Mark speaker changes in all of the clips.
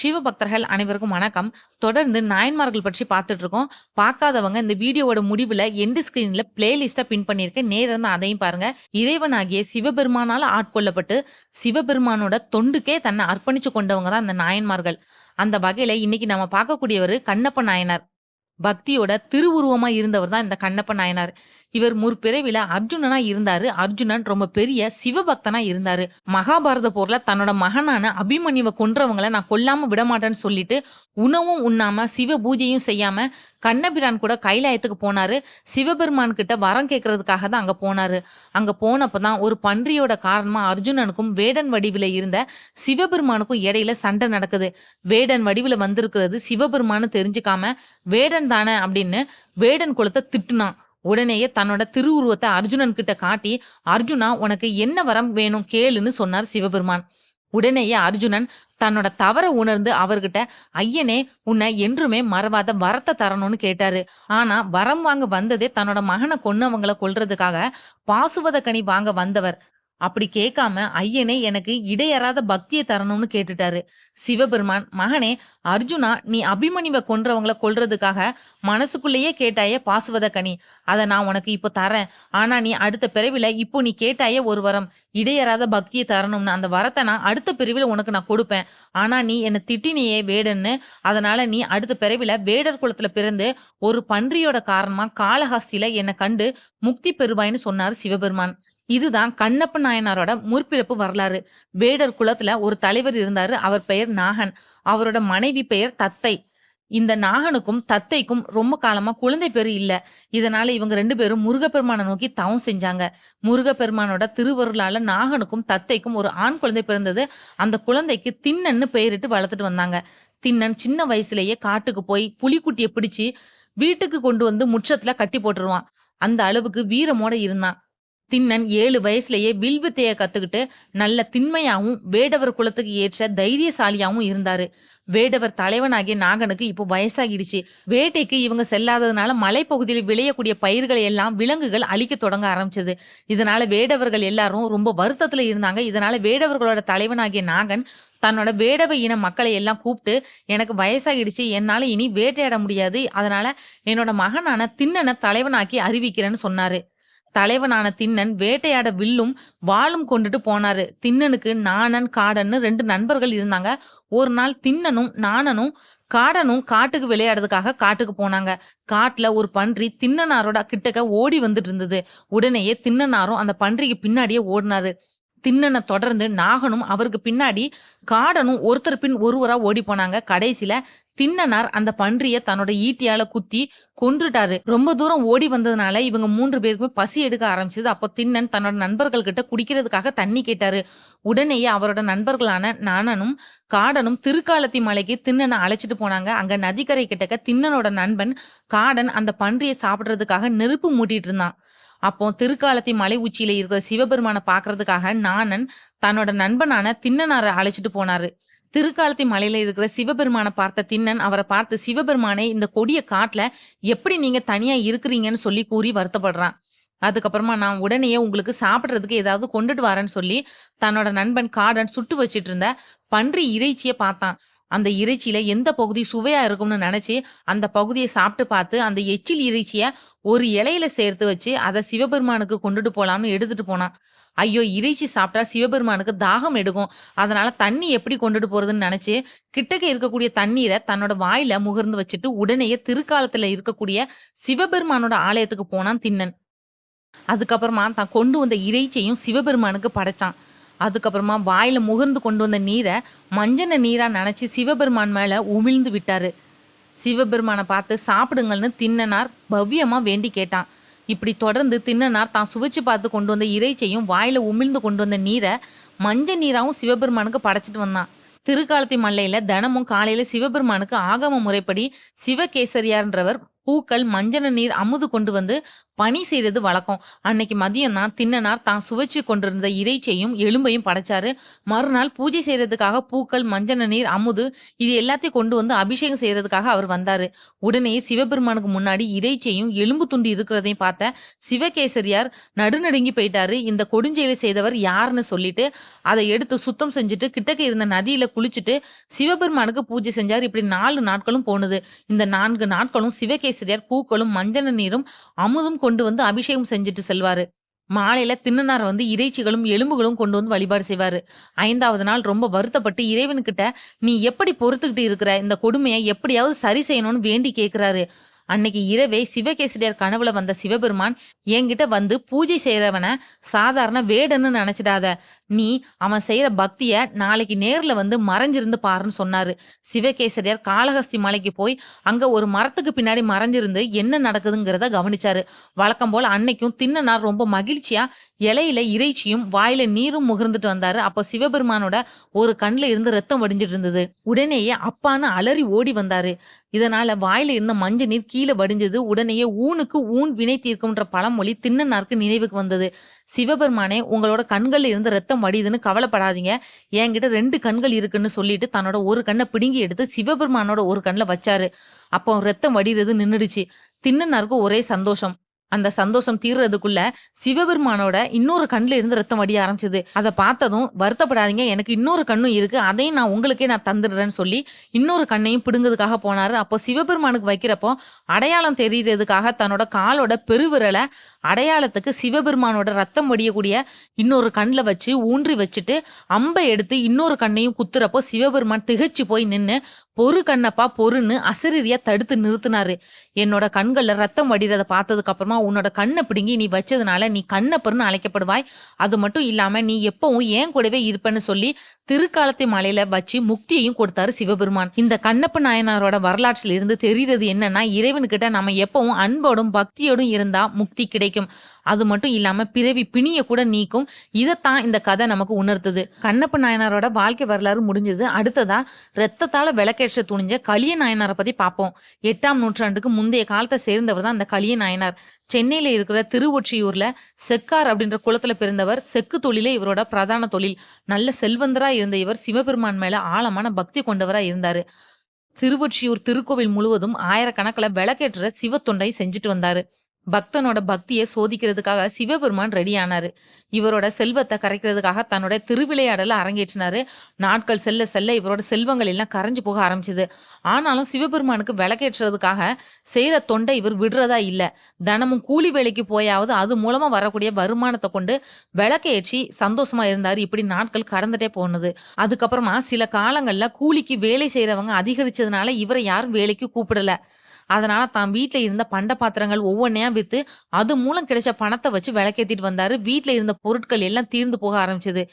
Speaker 1: சிவபக்தர்கள் அனைவருக்கும் வணக்கம். தொடர்ந்து நாயன்மார்கள் பற்றி பார்த்துட்டு இருக்கோம். பார்க்காதவங்க இந்த வீடியோவோட முடிவில் எண்டு ஸ்கிரீன்ல பிளேலிஸ்ட்ட பின் பண்ணியிருக்கேன். நேரம் இருந்தா அதையும் பாருங்க. இறைவனாகிய சிவபெருமானால் ஆட்கொள்ளப்பட்டு, சிவபெருமானோட தொண்டுக்கே தன்னை அர்ப்பணிச்சு கொண்டவங்க தான் இந்த நாயன்மார்கள். அந்த வகையில இன்னைக்கு நம்ம பார்க்கக்கூடியவர் கண்ணப்ப நாயனார். பக்தியோட திருவுருவமா இருந்தவர் தான் இந்த கண்ணப்ப நாயனார். இவர் முற்பிறவில அர்ஜுனனா இருந்தாரு. அர்ஜுனன் ரொம்ப பெரிய சிவபக்தனா இருந்தாரு. மகாபாரத போர்ல தன்னோட மகனான அபிமன்யுவ கொன்றவங்களை நான் கொல்லாம விடமாட்டேன்னு சொல்லிட்டு, உணவும் உண்ணாம, சிவ பூஜையும் செய்யாம, கண்ணபிரான் கூட கைலாயத்துக்கு போனாரு. சிவபெருமான் கிட்ட வரம் கேட்கறதுக்காக தான் அங்க போனாரு. அங்க போனப்பதான் ஒரு பன்றியோட காரணமா அர்ஜுனனுக்கும் வேடன் வடிவில இருந்த சிவபெருமானுக்கும் இடையில சண்டை நடக்குது. வேடன் வடிவில வந்திருக்கிறது சிவபெருமான்னு தெரிஞ்சுக்காம, வேடன் தானே அப்படின்னு வேடன் குலத்தை திட்டுனான். உடனேயே தன்னோட திருவுருவத்தை அர்ஜுனன் கிட்ட காட்டி, "அர்ஜுனா உனக்கு என்ன வரம் வேணும் கேளுன்னு" சொன்னார் சிவபெருமான். உடனேயே அர்ஜுனன் தன்னோட தவற உணர்ந்து அவர்கிட்ட, "ஐயனே உன்னை என்றுமே மறவாத வரத்தை தரணும்னு" கேட்டாரு. ஆனா வரம் வாங்க வந்ததே தன்னோட மகனை கொன்னவங்களை கொல்றதுக்காக கனி வாங்க வந்தவர். அப்படி கேட்காம, "ஐயனே எனக்கு இடையறாத பக்தியை தரணும்னு" கேட்டுட்டாரு. சிவபெருமான், "மகனே அர்ஜுனா நீ அபிமனிவை கொன்றவங்கள கொல்றதுக்காக மனசுக்குள்ளேயே கேட்டாயே பாசுவதக்கனி. அதை நான் உனக்கு இப்போ தரேன். ஆனா நீ அடுத்த பிறவில இப்போ நீ கேட்டாயே ஒரு வரம். இடையறாத பக்தியை தரணும்னு. அந்த வரத்தை நான் அடுத்த பிறவில உனக்கு நான் கொடுப்பேன். ஆனா நீ என்னை திட்டினியே வேடன்னு. அதனால நீ அடுத்த பிறவில வேடர் குலத்துல பிறந்து ஒரு பன்றியோட காரணமா காலஹாஸ்தியில என்னை கண்டு முக்தி பெறுவாயின்னு சொன்னார் சிவபெருமான். இதுதான் கண்ணப்ப நாயனாரோட முற்பிறப்பு வரலாறு. வேடர் குலத்துல ஒரு தலைவர் இருந்தாரு. அவர் பெயர் நாகன். அவரோட மனைவி பெயர் தத்தை. இந்த நாகனுக்கும் தத்தைக்கும் ரொம்ப காலமா குழந்தை பேரு இல்ல. இதனால இவங்க ரெண்டு பேரும் முருகப்பெருமானை நோக்கி தவம் செஞ்சாங்க. முருகப்பெருமானோட திருவருளால நாகனுக்கும் தத்தைக்கும் ஒரு ஆண் குழந்தை பிறந்தது. அந்த குழந்தைக்கு திண்ணன்னு பெயரிட்டு வளர்த்துட்டு வந்தாங்க. திண்ணன் சின்ன வயசுலயே காட்டுக்கு போய் புலிக்குட்டியை பிடிச்சு வீட்டுக்கு கொண்டு வந்து முற்றத்துல கட்டி போட்டுருவான். அந்த அளவுக்கு வீரமோட இருந்தான். திண்ணன் 7 வயசுலயே வில்வித்தையை கத்துக்கிட்டு நல்ல திண்மையாவும், வேடவர் குலத்துக்கு ஏற்ற தைரியசாலியாகவும் இருந்தாரு. வேடவர் தலைவனாகிய நாகனுக்கு இப்போ வயசாகிடுச்சு. வேட்டைக்கு இவங்க செல்லாததுனால மலைப்பகுதியில் விளையக்கூடிய பயிர்களை எல்லாம் விலங்குகள் அழிக்க தொடங்க ஆரம்பிச்சது. இதனால வேடவர்கள் எல்லாரும் ரொம்ப வருத்தத்துல இருந்தாங்க. இதனால வேடவர்களோட தலைவனாகிய நாகன் தன்னோட வேடவ இன மக்களை எல்லாம் கூப்பிட்டு, "எனக்கு வயசாகிடுச்சு. என்னால இனி வேட்டையாட முடியாது. அதனால என்னோட மகனான திண்ணனை தலைவனாக்கி அறிவிக்கிறேன்னு" சொன்னாரு. தலைவனான திண்ணன் வேட்டையாட வில்லும், வாளும் கொண்டுட்டு போனாரு. திண்ணனுக்கு நாணன், காடன்னு ரெண்டு நண்பர்கள் இருந்தாங்க. ஒரு நாள் திண்ணனும், நாணனும், காடனும் காட்டுக்கு விளையாடுறதுக்காக காட்டுக்கு போனாங்க. காட்டுல ஒரு பன்றி தின்னனாரோட கிட்டக்க ஓடி வந்துட்டு இருந்தது. உடனேயே தின்னனாரும் அந்த பன்றிக்கு பின்னாடியே ஓடினாரு தின்னனை தொடர்ந்து நாகனும் அவருக்கு பின்னாடி காடனும் ஒருத்தர் பின் ஒருவரா ஓடி போனாங்க. கடைசியில தின்னனார் அந்த பன்றிய தன்னோட ஈட்டியால குத்தி கொன்றுட்டாரு. ரொம்ப தூரம் ஓடி வந்ததுனால இவங்க மூன்று பேருக்குமே பசி எடுக்க ஆரம்பிச்சது. அப்போ திண்ணன் தன்னோட நண்பர்கள் கிட்ட குடிக்கிறதுக்காக தண்ணி கேட்டாரு. உடனேயே அவரோட நண்பர்களான நானனும் காடனும் திருக்காலத்தி மலைக்கு தின்னனை அழைச்சிட்டு போனாங்க. அங்க நதிக்கரை கிட்டக்க திண்ணனோட நண்பன் காடன் அந்த பன்றியை சாப்பிடுறதுக்காக நெருப்பு மூட்டிட்டு இருந்தான். அப்போ திருக்காலத்தி மலை உச்சியில இருக்கிற சிவபெருமானை பார்க்கறதுக்காக நாணன் தன்னோட நண்பனான தின்னனாரை அழைச்சிட்டு போனாரு. திருக்காலத்தி மலையில இருக்கிற சிவபெருமானை பார்த்த தின்னன் அவரை பார்த்து, சிவபெருமானை இந்த கொடிய காட்டுல எப்படி நீங்க தனியா இருக்கிறீங்கன்னு" சொல்லி கூறி வருத்தப்படுறான். அதுக்கப்புறமா, "நான் உடனேயே உங்களுக்கு சாப்பிடுறதுக்கு ஏதாவது கொண்டுட்டு வரேன்னு சொல்லி தன்னோட நண்பன் காடன் சுட்டு வச்சிட்டு இருந்த பன்றி இறைச்சியை பார்த்தான். அந்த இறைச்சியில எந்த பகுதி சுவையா இருக்கும்னு நினைச்சு, அந்த பகுதியை சாப்பிட்டு பார்த்து, அந்த எச்சில் இறைச்சிய ஒரு இலையில சேர்த்து வச்சு, அதை சிவபெருமானுக்கு கொண்டுட்டு போலாம்னு எடுத்துட்டு போனான். ஐயோ! இறைச்சி சாப்பிட்டா சிவபெருமானுக்கு தாகம் எடுக்கும். அதனால தண்ணி எப்படி கொண்டுட்டு போறதுன்னு நினைச்சு, கிட்டக்க இருக்கக்கூடிய தண்ணீரை தன்னோட வாயில முகர்ந்து வச்சுட்டு, உடனேயே திருக்காலத்துல இருக்கக்கூடிய சிவபெருமானோட ஆலயத்துக்கு போனான் தின்னன் அதுக்கப்புறமா தான் கொண்டு வந்த இறைச்சியையும் சிவபெருமானுக்கு படைச்சான். அதுக்கப்புறமா வாயில் முகர்ந்து கொண்டு வந்த நீரை மஞ்சன நீராக நினச்சி சிவபெருமான் மேலே உமிழ்ந்து விட்டார் சிவபெருமானை பார்த்து சாப்பிடுங்கள்னு தின்னனார் பவ்யமாக வேண்டி கேட்டான். இப்படி தொடர்ந்து தின்னனார் தான் சுவைச்சு பார்த்து கொண்டு வந்த இறைச்சியும் வாயில் உமிழ்ந்து கொண்டு வந்த நீரை மஞ்ச நீராகவும் சிவபெருமானுக்கு படைச்சிட்டு வந்தான். திருக்காலத்தி மல்லையில் தினமும் காலையில் சிவபெருமானுக்கு ஆகம முறைப்படி சிவகேசரியார்ன்றவர் பூக்கள், மஞ்சள் நீர் அமுது கொண்டு வந்து பணி செய்தது வழக்கம். அன்னைக்கு மதியம் தான் தின்னனார் தான் சுவைச்சு கொண்டிருந்த இறைச்சியையும், எலும்பையும் படைச்சாரு. மறுநாள் பூஜை செய்யறதுக்காக பூக்கள், மஞ்சள் நீர், அமுது இது எல்லாத்தையும் கொண்டு வந்து அபிஷேகம் செய்யறதுக்காக அவர் வந்தாரு. உடனே சிவபெருமானுக்கு முன்னாடி இறைச்சியும், எலும்பு துண்டு இருக்கிறதையும் பார்த்த சிவகேசரியார் நடுநடுங்கி போயிட்டாரு. இந்த கொடுஞ்செயலை செய்தவர் யாருன்னு சொல்லிட்டு, அதை எடுத்து சுத்தம் செஞ்சுட்டு, கிட்டக்க இருந்த நதியில குளிச்சுட்டு, சிவபெருமானுக்கு பூஜை செஞ்சார் இப்படி நாலு நாட்களும் போனது. இந்த நான்கு நாட்களும் சிவகேசரி சிவகேசரியார் பூக்களும், மஞ்சள் நீரும், அமுதும் கொண்டு வந்து அபிஷேகம் செஞ்சுட்டு செல்வாரு. மாலையில தின்னனார் வந்து இறைச்சிகளும், எலும்புகளும் கொண்டு வந்து வழிபாடு செய்வாரு. ஐந்தாவது நாள் ரொம்ப வருத்தப்பட்டு இறைவன்கிட்ட, "நீ எப்படி பொறுத்துக்கிட்டு இருக்கிற? இந்த கொடுமையை எப்படியாவது சரி செய்யணும்னு" வேண்டி கேட்கிறாரு. அன்னைக்கு இரவே சிவகேசரியார் கனவுல வந்த சிவபெருமான், "என்கிட்ட வந்து பூஜை செய்றவன சாதாரண வேடன்னு நினைச்சிடாத நீ அவன் செய்கிற பக்திய நாளைக்கு நேர்ல வந்து மறைஞ்சிருந்து பாருன்னு" சொன்னாரு. சிவகேசரியார் காளஹஸ்தி மலைக்கு போய், அங்க ஒரு மரத்துக்கு பின்னாடி மறைஞ்சிருந்து என்ன நடக்குதுங்கிறத கவனிச்சாரு. வழக்கம் போல அன்னைக்கும் தின்னனார் ரொம்ப மகிழ்ச்சியா இலையில இறைச்சியும், வாயில நீரும் முகர்ந்துட்டு வந்தாரு. அப்ப சிவபெருமானோட ஒரு கண்ல இருந்து ரத்தம் வடிஞ்சிட்டு இருந்தது. உடனேயே அப்பான்னு அலறி ஓடி வந்தாரு. இதனால வாயில இருந்த மஞ்சள் நீர் கீழே வடிஞ்சது. உடனேயே "ஊனுக்கு ஊன் வினை தீர்க்கும்ன்ற" பழமொழி தின்னனாருக்கு நினைவுக்கு வந்தது. "சிவபெருமானே, உங்களோட கண்கள்ல இருந்து ரத்தம் மடியுதுன்னு கவலைப்படாதீங்க. என்கிட்ட ரெண்டு கண்கள் இருக்குன்னு" சொல்லிட்டு தன்னோட ஒரு கண்ணை பிடுங்கி எடுத்து சிவபெருமானோட ஒரு கண்ணில் வச்சாரு. அப்போ ரத்தம் வடிகிறது நின்னுடுச்சு. தின்னுனாருக்கும் ஒரே சந்தோஷம். அந்த சந்தோஷம் தீர்றதுக்குள்ள சிவபெருமானோட இன்னொரு கண்ணில் இருந்து ரத்தம் வடிய ஆரம்பிச்சது. அதை பார்த்ததும், "வருத்தப்படாதீங்க. எனக்கு இன்னொரு கண்ணும் இருக்கு. அதையும் நான் உங்களுக்கே நான் தந்துடுறேன்னு" சொல்லி இன்னொரு கண்ணையும் பிடுங்குறதுக்காக போனாரு. அப்போ சிவபெருமானுக்கு வைக்கிறப்போ, அடையாளம் தெரியறதுக்காக தன்னோட காலோட பெருவிரலை அடையாளத்துக்கு சிவபெருமானோட ரத்தம் வடியக்கூடிய இன்னொரு கண்ணில் வச்சு ஊன்றி வச்சுட்டு, அம்பை எடுத்து இன்னொரு கண்ணையும் குத்துறப்போ சிவபெருமான் திகச்சு போய் நின்று "பொறு கண்ணப்பா பொறுன்னு" அசரீரியா தடுத்து நிறுத்தினாரு "என்னோட கண்கள்ல ரத்தம் வடிகிறத பார்த்ததுக்கு அப்புறமா உன்னோட கண்ணை பிடுங்கி நீ வச்சதுனால நீ கண்ணப்பர்னு அழைக்கப்படுவாய். அது மட்டும் இல்லாம நீ எப்பவும் என் கூடவே இருப்பேன்னு சொல்லி திருக்காலத்தை மலையில வச்சு முக்தியையும் கொடுத்தாரு சிவபெருமான். இந்த கண்ணப்ப நாயனாரோட வரலாற்றில் இருந்து தெரியிறது என்னன்னா, இறைவன்கிட்ட நம்ம எப்பவும் அன்போடும், பக்தியோடும் இருந்தா முக்தி கிடைக்கும். அது மட்டும் இல்லாமல் பிறவி பிணிய கூட நீக்கும். இதைத்தான் இந்த கதை நமக்கு உணர்த்துது. கண்ணப்ப நாயனாரோட வாழ்க்கை வரலாறு முடிஞ்சது. அடுத்ததா ரத்தத்தால் விளக்கேற்ற துணிஞ்ச கலிய நாயனாரை பத்தி பார்ப்போம். எட்டாம் நூற்றாண்டுக்கு முந்தைய காலத்தை சேர்ந்தவர் தான் அந்த கலிய நாயனார். சென்னையில் இருக்கிற திருவொற்றியூர்ல செக்கார் அப்படின்ற குளத்துல பிறந்தவர். செக்கு தொழிலே இவரோட பிரதான தொழில். நல்ல செல்வந்தரா இருந்த இவர் சிவபெருமான் மேல ஆழமான பக்தி கொண்டவரா இருந்தாரு. திருவொற்றியூர் திருக்கோவில் முழுவதும் ஆயிரக்கணக்கில் விளக்கேற்ற சிவத்தொண்டை செஞ்சுட்டு வந்தாரு. பக்தனோட பக்தியை சோதிக்கிறதுக்காக சிவபெருமான் ரெடியானாரு. இவரோட செல்வத்தை கரைக்கிறதுக்காக தன்னோட திருவிளையாடலை அரங்கேற்றினாரு. நாட்கள் செல்ல செல்ல இவரோட செல்வங்கள் எல்லாம் கரைஞ்சு போக ஆரம்பிச்சது. ஆனாலும் சிவபெருமானுக்கு விளக்கேற்றுறதுக்காக செய்கிற தொண்டை இவர் விடுறதா இல்லை தினமும் கூலி வேலைக்கு போயாவது அது மூலமா வரக்கூடிய வருமானத்தை கொண்டு விளக்கேற்றி சந்தோஷமா இருந்தாரு. இப்படி நாட்கள் கடந்துட்டே போனது. அதுக்கப்புறமா சில காலங்கள்ல கூலிக்கு வேலை செய்கிறவங்க அதிகரிச்சதுனால இவரை யாரும் வேலைக்கு கூப்பிடல. அதனால தான் வீட்டில் இருந்த பண்ட பாத்திரங்கள் ஒவ்வொன்னையா வித்து, அது மூலம் கிடைச்ச பணத்தை வச்சு விளக்கேத்திட்டு வந்தாரு. வீட்டில் இருந்த பொருட்கள் எல்லாம் தீர்ந்து போக ஆரம்பிச்சது.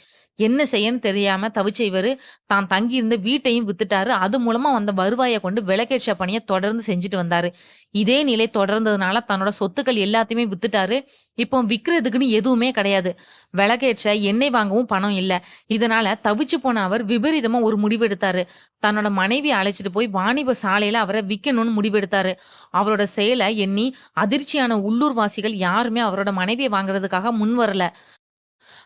Speaker 1: என்ன செய்யன்னு தெரியாம தவிச்ச தான் தங்கியிருந்த வீட்டையும் வித்துட்டாரு. அது மூலமா வந்த வருவாயை கொண்டு விளக்கேற்ற பணியை தொடர்ந்து செஞ்சுட்டு வந்தாரு. இதே நிலை தொடர்ந்ததுனால தன்னோட சொத்துக்கள் எல்லாத்தையுமே வித்துட்டாரு. இப்போ விற்கிறதுக்குன்னு எதுவுமே கிடையாது. விளக்கேற்ற எண்ணெய் வாங்கவும் பணம் இல்லை இதனால தவிச்சு போன அவர் விபரீதமா ஒரு முடிவெடுத்தாரு. தன்னோட மனைவி அழைச்சிட்டு போய் வாணிப சாலையில அவரை விற்கணும்னு முடிவெடுத்தாரு. அவரோட செயலை எண்ணி அதிர்ச்சியான உள்ளூர்வாசிகள் யாருமே அவரோட மனைவியை வாங்குறதுக்காக முன் வரல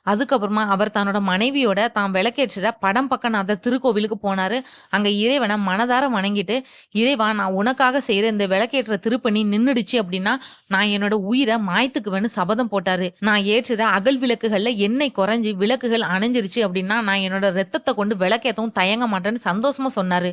Speaker 1: அதுக்கப்புறமா அவர் தன்னோட மனைவியோட தான் விளக்கேற்றுற படம்பக்கநாதர் திருக்கோவிலுக்கு போனாரு. அங்க இறைவனை மனதார வணங்கிட்டு, "இறைவா நான் உனக்காக செய்யற இந்த விளக்கேற்ற திருப்பணி நின்னுடுச்சு அப்படின்னா, நான் என்னோட உயிரை மாய்த்துக்குவேன்னு" சபதம் போட்டாரு. "நான் ஏற்றுற அகல் விளக்குகள்ல எண்ணெய் குறைஞ்சி விளக்குகள் அணைஞ்சிருச்சு அப்படின்னா, நான் என்னோட ரத்தத்தை கொண்டு விளக்கேத்தவும் தயங்க மாட்டேன்னு" சந்தோஷமா சொன்னாரு.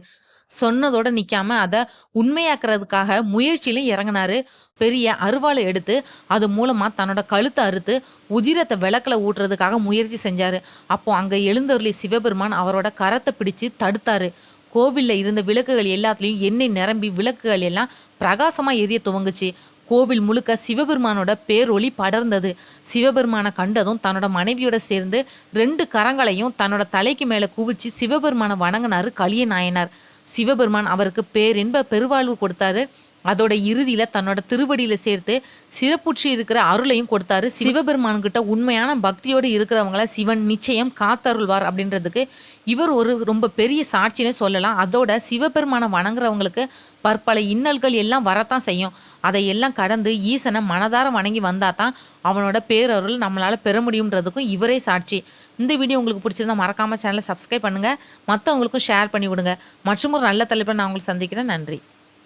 Speaker 1: சொன்னதோட நிற்காம அதை உண்மையாக்குறதுக்காக முயற்சியிலும் இறங்குனாரு. பெரிய அருவாளை எடுத்து, அது மூலமாக தன்னோட கழுத்தை அறுத்து, உதிரத்தை விளக்கில் ஊட்டுறதுக்காக முயற்சி செஞ்சாரு. அப்போ அங்கே எழுந்தருளி சிவபெருமான் அவரோட கரத்தை பிடிச்சு தடுத்தாரு. கோவில்ல இருந்த விளக்குகள் எல்லாத்துலேயும் எண்ணெய் நிரம்பி விளக்குகள் எல்லாம் பிரகாசமாக எரிய துவங்குச்சு. கோவில் முழுக்க சிவபெருமானோட பேரொளி படர்ந்தது. சிவபெருமானை கண்டதும் தன்னோட மனைவியோட சேர்ந்து ரெண்டு கரங்களையும் தன்னோட தலைக்கு மேலே குவிச்சு சிவபெருமானை வணங்கினார் கலிய நாயனார். சிவபெருமான் அவருக்கு பேரின்ப பெருவாழ்வு கொடுத்தாரு. அதோட இறுதியில தன்னோட திருவடியில சேர்த்து சிறப்புற்றி இருக்கிற அருளையும் கொடுத்தாரு சிவபெருமான்கிட்ட உண்மையான பக்தியோடு இருக்கிறவங்கள சிவன் நிச்சயம் காத்தருள்வார் அப்படின்றதுக்கு இவர் ஒரு ரொம்ப பெரிய சாட்சினே சொல்லலாம். அதோட சிவபெருமானை வணங்குறவங்களுக்கு பற்பல இன்னல்கள் எல்லாம் வரத்தான் செய்யும். அதை எல்லாம் கடந்து ஈசனை மனதார வணங்கி வந்தா தான் அவனோட பேரருள் நம்மளால் பெற முடியுன்றதுக்கும் இவரே சாட்சி. இந்த வீடியோ உங்களுக்கு பிடிச்சிருந்தா மறக்காம சேனலை சப்ஸ்கிரைப் பண்ணுங்கள் மற்றவங்களுக்கும் ஷேர் பண்ணி விடுங்க மற்றும் ஒரு நல்ல தலைப்பை நான் உங்களுக்கு சந்திக்கிறேன். நன்றி.